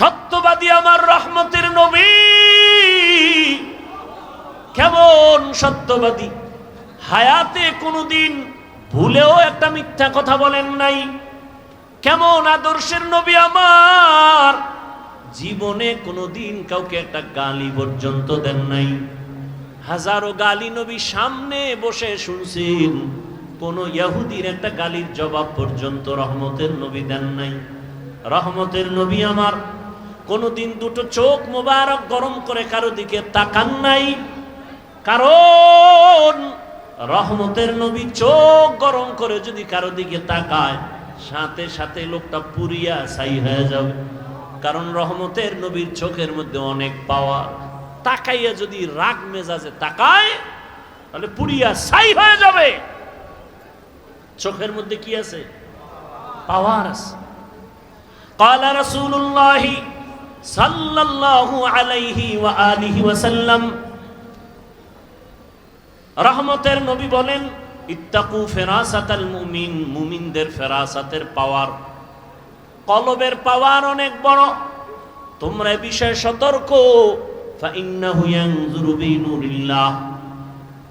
সত্যবাদী আমার রহমতের নবী। কেমন সত্যবাদী? হায়াতে কোনোদিন ভুলেও একটা মিথ্যা কথা বলেন নাই। কেমন আদর্শের নবী আমার। জীবনে কোনোদিন কাউকে একটা গালি পর্যন্ত দেন নাই। হাজারো গালি নবী সামনে বসে শুনছেন। কোন ইয়াহুদির একটা গালির জবাব পর্যন্ত রহমতের নবী দেন নাই। রহমতের নবী আমার কোনোদিন দুটো চোখ মোবারক গরম করে কারো দিকে তাকান নাই কারণ রহমতের নবী চোখ গরম করে যদি কারো দিকে তাকায় সাথে সাথে লোকটা পুরিয়া ছাই হয়ে যাবে কারণ রহমতের নবীর চোখের মধ্যে অনেক পাওয়ার তাকাইয়া যদি রাগ মেজাজে তাকায় তাহলে পুরিয়া ছাই হয়ে যাবে চোখের মধ্যে কি আছে পাওয়ার আছে قال رسول الله সাল্লাল্লাহু আলাইহি ওয়া আলিহি ওয়াসাল্লাম রহমতের নবী বলেন, ইত্তাকু মুমিন, মুমিনদের পাওয়ার। কলবের পাওয়ার অনেক বড়। তোমরা বিষয়ে সতর্ক।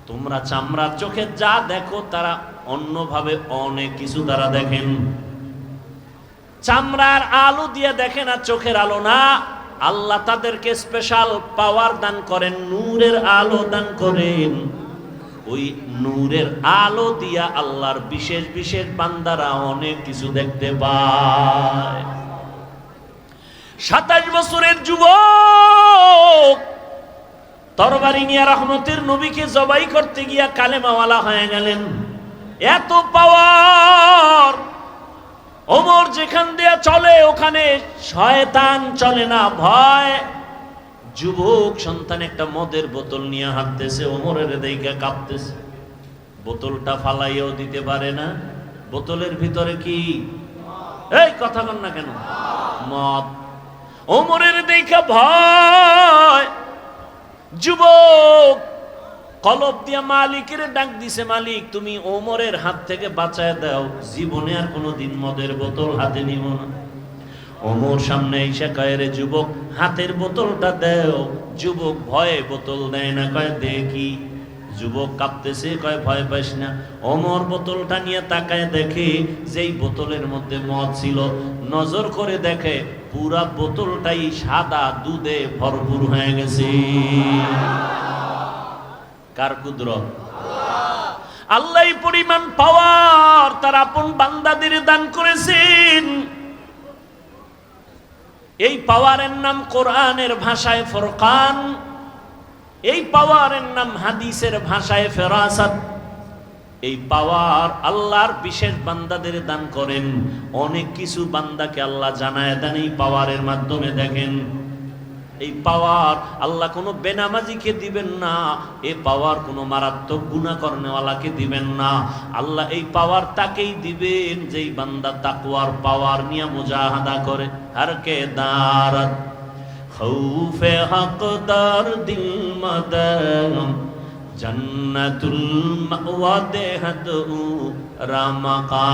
তোমরা চামড়ার চোখে যা দেখো, তারা অন্যভাবে অনেক কিছু দ্বারা দেখেন। চামড়ার আলো দিয়ে দেখে না, চোখের আলো না। আল্লাহ তাদেরকে স্পেশাল পাওয়ার দান করেন, নূরের আলো দান করেন। ওই নূরের আলো দিয়া আল্লাহর বিশেষ বিশেষ বান্দারা অনেক কিছু দেখতে পায়। সাতাশ বছরের যুবক, তরবারি নিয়ে রহমতের নবীকে জবাই করতে গিয়া কালেমাওয়ালা হয়ে গেলেন। এত ওমর যেখান দিয়ে চলে, ওখানে শয়তান চলে না, ভয়। যুবক সন্তান একটা মদের বোতল নিয়ে হাঁটতেছে, ওমরের দিকে কাঁপতেছে। বোতলটা ফালাইয়াও দিতে পারে না। বোতলের ভিতরে কি? এই কথা বল না কেন? মদ। ওমরের দিকে ভয়। যুবক কলব দিয়া মালিকের ডাক দিছে, মালিক, তুমি ওমরের হাত থেকে বাঁচায় দাও। জীবনে আর কোনো দিন মদের বোতল হাতে নিব না। ওমর সামনে এসে কয়, রে যুবক, হাতের বোতলটা দেও। যুবক ভয়ে বোতল দেয় না, কয়, দেখি। যুবক কাঁপতেছে কয়, ভয় পাইস না। অমর বোতলটা নিয়ে তাকায় দেখে, যেই বোতলের মধ্যে মদ ছিল, নজর করে দেখে, পুরা বোতলটাই সাদা দুধে ভরপুর হয়ে গেছে। কার কুদরত? আল্লাহ পরিমাণ পাওয়ার, তার আপন বান্দাদের দান করেছেন। এই পাওয়ারের নাম কোরআনের ভাষায় ফরকান, এই পাওয়ারের নাম হাদিসের ভাষায় ফেরাসাত। এই পাওয়ার আল্লাহর বিশেষ বান্দাদের দান করেন। অনেক কিছু বান্দাকে আল্লাহ জানায় দেন এই পাওয়ারের মাধ্যমে, দেখেন। এই পাওয়ার আল্লাহ কোনো বেনামাজিকে দিবেন না এই পাওয়ার কোনো মারাত্মক গুণা কর্নেওয়ালাকে দিবেন না। আল্লাহ এই পাওয়ার তাকেই দিবেন যেই বান্দা তাকুয়ার পাওয়ার নিয়ে মুজাহাদা করে। আর কে দাঁড়াত খৌফে হকদার দিল মদন জন্নতুল মাওয়া দেহদ রামাকা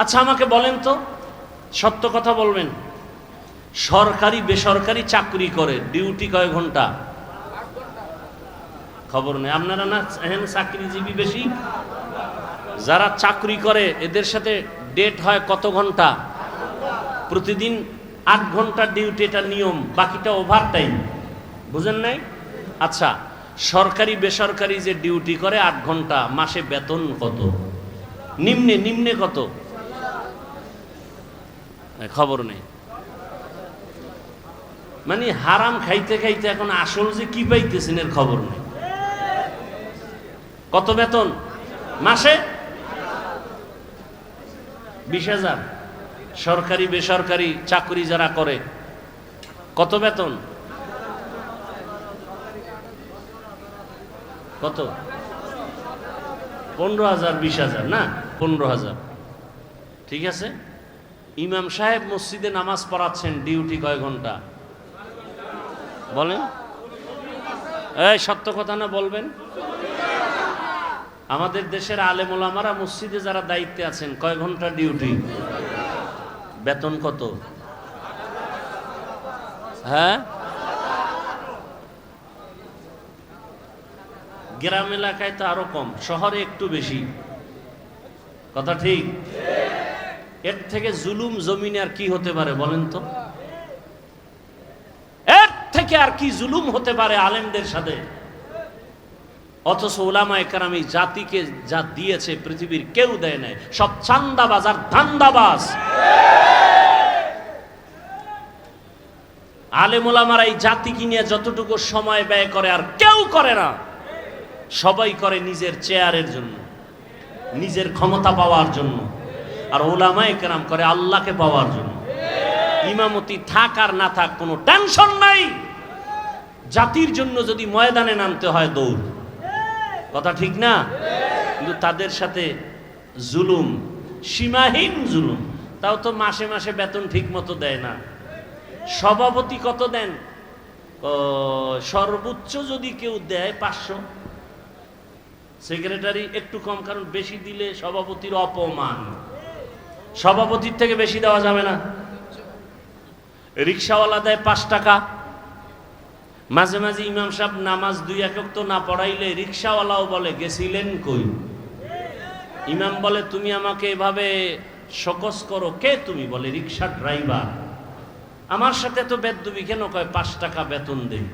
আচ্ছা আমাকে বলেন তো, সত্য কথা বলবেন। সরকারি, বেসরকারি চাকরি করে, ডিউটি কয় ঘণ্টা? খবর নেই। আপনারা না এখানে চাকরিজীবী বেশি? যারা চাকরি করে, এদের সাথে ডেট হয় কত ঘণ্টা? প্রতিদিন আট ঘণ্টা ডিউটি, এটা নিয়ম, বাকিটা ওভার টাইম বুঝেন নাই? আচ্ছা সরকারি, বেসরকারি যে ডিউটি করে আট ঘণ্টা, মাসে বেতন কত? নিম্নে নিম্নে কত? খবর নেই। মানে হারাম খাইতে খাইতে এখন আসল যে কি পাইতেছেন এর খবর নেই। কত বেতন? মাসে? বিশ হাজার। সরকারি, বেসরকারি চাকরি যারা করে, কত বেতন? কত? পনেরো হাজার, বিশ হাজার, না? পনেরো হাজার। ঠিক আছে? ইমাম সাহেব মসজিদে নামাজ পড়াচ্ছেন ডিউটি কয় ঘণ্টা? বলেন। এই, সত্য কথা না বলবেন? আমাদের দেশের আলেম ওলামারা মসজিদে যারা দায়িত্বে আছেন, কয় ঘণ্টা ডিউটি বেতন কত? হ্যাঁ? গ্রাম এলাকায় তো আরও কম, শহরে একটু বেশি। কথা ঠিক? এর থেকে জুলুম জমিনে আর কি হতে পারে বলেন তো? থেকে আর কি জুলুম হতে পারে আলেমদের সাথে? অথচ ওলামা একরাম এই জাতিকে যা দিয়েছে পৃথিবীর কেউ দেয় নাই। সব চান্দাবাজ আর ধান্দাবাজ। আলেম ওলামারা এই জাতিকে নিয়ে যতটুকু সময় ব্যয় করে আর কেউ করে না, সবাই করে নিজের চেয়ারের জন্য, নিজের ক্ষমতা পাওয়ার জন্য। আর ওলামা একরাম করে আল্লাহকে পাওয়ার জন্য। ইমামতি থাক আর না থাক কোনো টেনশন নাই। জাতির জন্য যদি ময়দানে নামতে হয় দৌড়। কথা ঠিক না? কিন্তু তাদের সাথে জুলুম, সীমাহীন জুলুম, তাও তো মাসে মাসে বেতন ঠিক মতো দেয় না। সভাপতি কত দেন? সর্বোচ্চ যদি কেউ দেয় পাঁচশো। সেক্রেটারি একটু কম, কারণ বেশি দিলে সভাপতির অপমান। সভাপতির থেকে বেশি দেওয়া যাবে না। রিক্সাওয়ালা দেয় পাঁচ টাকা। মাঝে মাঝে ইমাম সাহেব নামাজ দুই একক তো না পড়াইলে রিক্সাওয়ালাও বলে, গেছিলেন কই? ইমাম বলে, তুমি আমাকে এভাবে সকস করো, কে তুমি? বলে, রিক্সা ড্রাইভার। আমার সাথে তো বেদুবি, কেন কয়, পাঁচ টাকা বেতন দেই।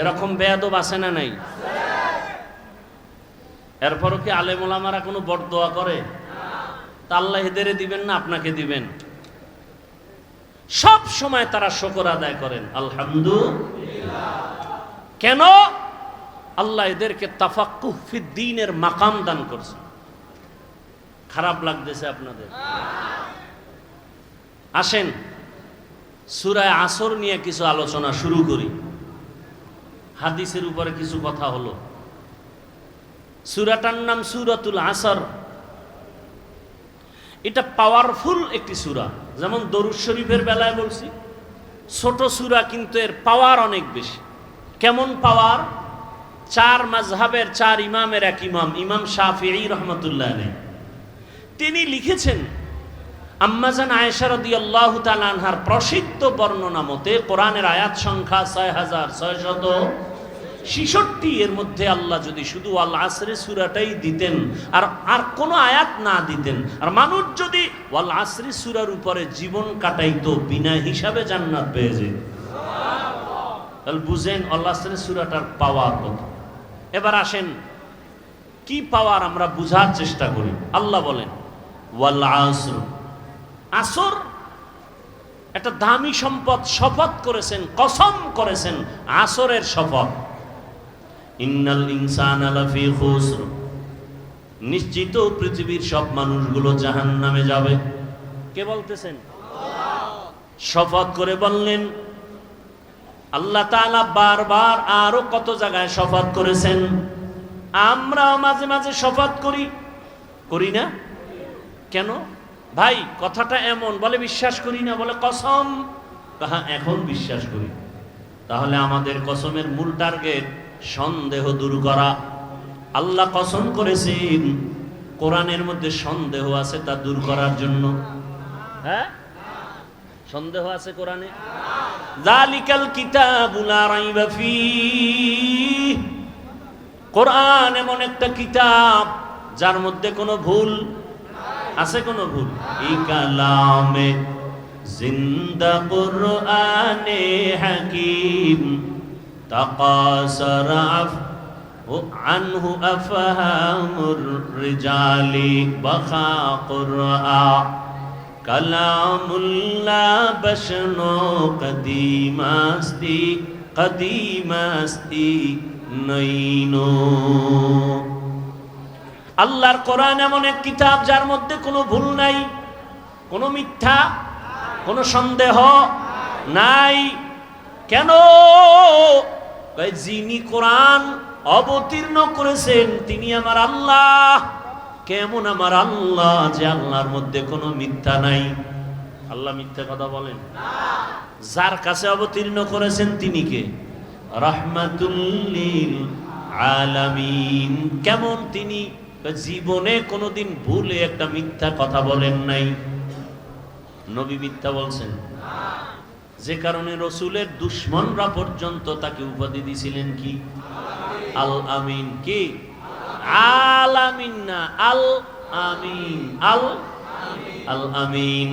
এরকম বেয়াদব আছে না নাই? এরপরও কি আলেমোলামারা কোনো বরদোয়া করে? তা আল্লাহ এদেরে দিবেন না, আপনাকে দিবেন। সব সময় তারা শকর আদায় করেন। আলহামদুলিল্লাহ। কেন? আল্লাহ এদেরকে মাকাম দান করছে। খারাপ লাগতেছে আপনাদের। আসেন, সুরায় আসর নিয়ে কিছু আলোচনা শুরু করি। হাদিসের উপরে কিছু কথা হলো। সুরাটার নাম সুরাতুল আসর। এটা পাওয়ারফুল একটি সুরা। যেমন দরুদ শরীফের বেলায় বলছি, ছোট সুরা কিন্তু এর পাওয়ার অনেক বেশি। কেমন পাওয়ার চার মাঝহাবের চার ইমামের এক ইমাম ইমাম শাফি রহমতুল্লাহ আলাইহি। তিনি লিখেছেন আম্মাজান আয়েশা রাদিয়াল্লাহু তাআলা আনহার প্রসিদ্ধ বর্ণনা মতে কোরআনের আয়াত সংখ্যা ছয় হাজার ছয়শত ছিষট্টি এর মধ্যে আল্লাহ যদি শুধু আল আসরে সুরাটাই দিতেন, আর আর কোনো আয়াত না দিতেন, আর মানুষ যদি ওয়াল আসরি সুরার উপরে জীবন কাটাইতো, বিনা হিসাবে জান্নাত পেয়ে যেত। তাহলে বুঝেন আল্লাহ আসরে সুরাটার পাওয়ার কত। এবার আসেন, কি পাওয়ার আমরা বুঝার চেষ্টা করি? আল্লাহ বলেন ওয়াল আসর আসর একটা দামি সম্পদ, শপথ করেছেন, কসম করেছেন, আসরের শপথ। ইন্নাল ইনসান আলাফি খুসর। নিশ্চিত পৃথিবীর সব মানুষগুলো জাহান নামে যাবে। কে বলতেছেন? শপথ করে বললেন আল্লাহ তাআলা বারবার আরও কত জায়গায় শপথ করেছেন। আমরাও মাঝে মাঝে শপথ করি। করি না? কেন? ভাই কথাটা এমন বলে বিশ্বাস করি না বলে কসম। তাহা এখন বিশ্বাস করি। তাহলে আমাদের কসমের মূল টার্গেট সন্দেহ দূর করা। আল্লাহ কসম করেছেন, কোরআনের মধ্যে সন্দেহ আছে তা দূর করার জন্য। হ্যাঁ? সন্দেহ আছে কোরআনে? জালিকাল কিতাবুল রাইবা ফীহ। কোরআন এমন একটা কিতাব যার মধ্যে কোনো ভুল আছে, কোনো ভুল? এই কালামে জিন্দা কুরআনে হাকিম। তাকাসার আফ عنه أفهام الرجال بخا قرآن كلام الله بشنو قديم استي قديم استي নইনো আল্লাহর কোরআন এমন এক কিতাব যার মধ্যে কোনো ভুল নাই কোনো মিথ্যা কোনো সন্দেহ নাই কেন কয়, যিনি কোরআন অবতীর্ণ করেছেন, তিনি আমার আল্লাহ। কেমন আমার আল্লাহ যে আল্লাহর মধ্যে কোনো মিথ্যা নাই? আল্লাহ মিথ্যা কথা বলেন। যার কাছে অবতীর্ণ করেছেন তিনি কে? রহমাতুল্লিল আলামিন। কেমন তিনি? জীবনে কোনোদিন ভুলে একটা মিথ্যা কথা বলেন নাই। নবী মিথ্যা বলছেন। যে কারণে রসুলের দুশ্মনরা পর্যন্ত তাকে উপাধি দিছিলেন কি? আল আমিন কি? আল আমিন না, আল আমিন। আল আল আমিন।